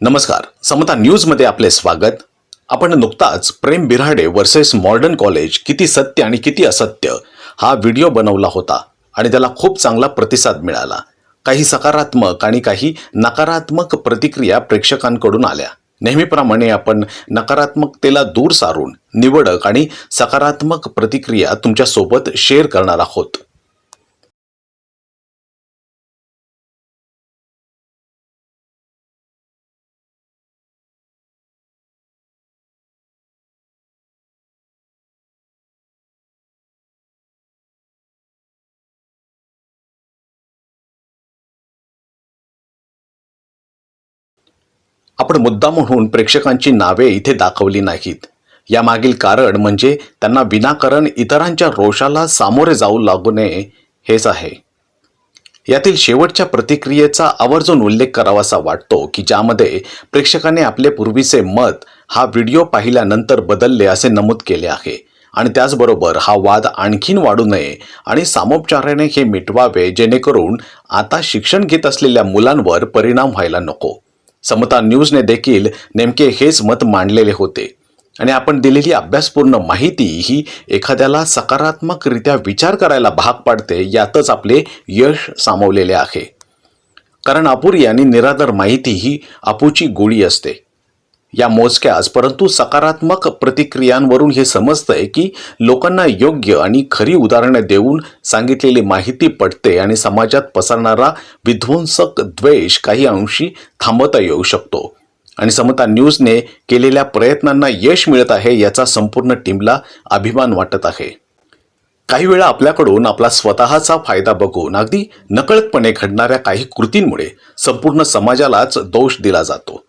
नमस्कार. समता न्यूजमध्ये आपले स्वागत. आपण नुकताच Prem Birade versus modern college किती सत्य आणि किती असत्य हा व्हिडिओ बनवला होता आणि त्याला खूप चांगला प्रतिसाद मिळाला. काही सकारात्मक आणि काही नकारात्मक प्रतिक्रिया प्रेक्षकांकडून आल्या. नेहमीप्रमाणे आपण नकारात्मकतेला दूर सारून निवडक आणि सकारात्मक प्रतिक्रिया तुमच्यासोबत शेअर करणार आहोत. आपण मुद्दा म्हणून प्रेक्षकांची नावे इथे दाखवली नाहीत. यामागील कारण म्हणजे त्यांना विनाकारण इतरांच्या रोषाला सामोरे जाऊ लागू नये हेच आहे. यातील शेवटच्या प्रतिक्रियेचा आवर्जून उल्लेख करावासा वाटतो की ज्यामध्ये प्रेक्षकाने आपले पूर्वीचे मत हा व्हिडिओ पाहिल्यानंतर बदलले असे नमूद केले आहे आणि त्याचबरोबर हा वाद आणखीन वाढू नये आणि सामोपचाराने हे मिटवावे जेणेकरून आता शिक्षण घेत असलेल्या मुलांवर परिणाम व्हायला नको. समता न्यूजने देखील नेमके हेच मत मांडलेले होते. आणि आपण दिलेली अभ्यासपूर्ण माहिती ही एखाद्याला सकारात्मकरित्या विचार करायला भाग पाडते यातच आपले यश सामावलेले आहे. कारण अपुरी आणि निराधार माहिती ही अपूची गोळी असते. या मोजक्याच परंतु सकारात्मक प्रतिक्रियांवरून हे समजतंय की लोकांना योग्य आणि खरी उदाहरणं देऊन सांगितलेली माहिती पटते आणि समाजात पसरणारा विध्वंसक द्वेष काही अंशी थांबवता येऊ शकतो. आणि समता न्यूजने केलेल्या प्रयत्नांना यश मिळत आहे याचा संपूर्ण टीमला अभिमान वाटत आहे. काही वेळा आपल्याकडून आपला स्वतःचा फायदा बघून अगदी नकळतपणे घडणाऱ्या काही कृतींमुळे संपूर्ण समाजालाच दोष दिला जातो.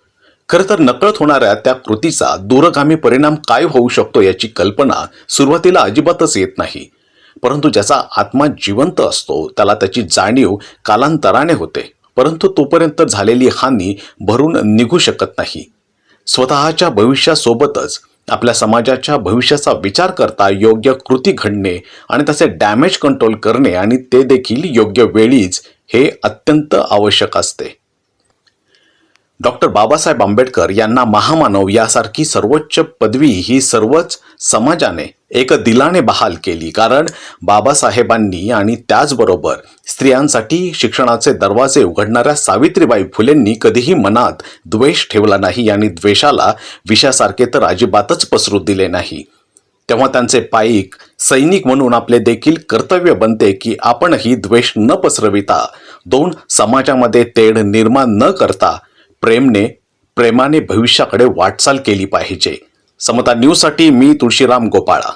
खरं तर नकळत होणाऱ्या त्या कृतीचा दूरगामी परिणाम काय होऊ शकतो याची कल्पना सुरुवातीला अजिबातच येत नाही. परंतु ज्याचा आत्मा जिवंत असतो त्याला त्याची जाणीव कालांतराने होते. परंतु तोपर्यंत झालेली हानी भरून निघू शकत नाही. स्वतःच्या भविष्यासोबतच आपल्या समाजाच्या भविष्याचा विचार करता योग्य कृती घडणे आणि त्याचे डॅमेज कंट्रोल करणे आणि ते देखील योग्य वेळीच हे अत्यंत आवश्यक असते. डॉक्टर बाबासाहेब आंबेडकर यांना महामानव यासारखी सर्वोच्च पदवी ही सर्वच समाजाने एक दिलाने बहाल केली. कारण बाबासाहेबांनी आणि त्याचबरोबर स्त्रियांसाठी शिक्षणाचे दरवाजे उघडणाऱ्या सावित्रीबाई फुलेंनी कधीही मनात द्वेष ठेवला नाही आणि द्वेषाला विषासारखे तर अजिबातच पसरू दिले नाही. तेव्हा त्यांचे पाईक सैनिक म्हणून आपले देखील कर्तव्य बनते की आपणही द्वेष न पसरविता दोन समाजामध्ये तेढ निर्माण न करता प्रेमने प्रेमाने भविष्याकडे वाटचाल केली पाहिजे. समता न्यूजसाठी मी तुळशीराम गोपाळा.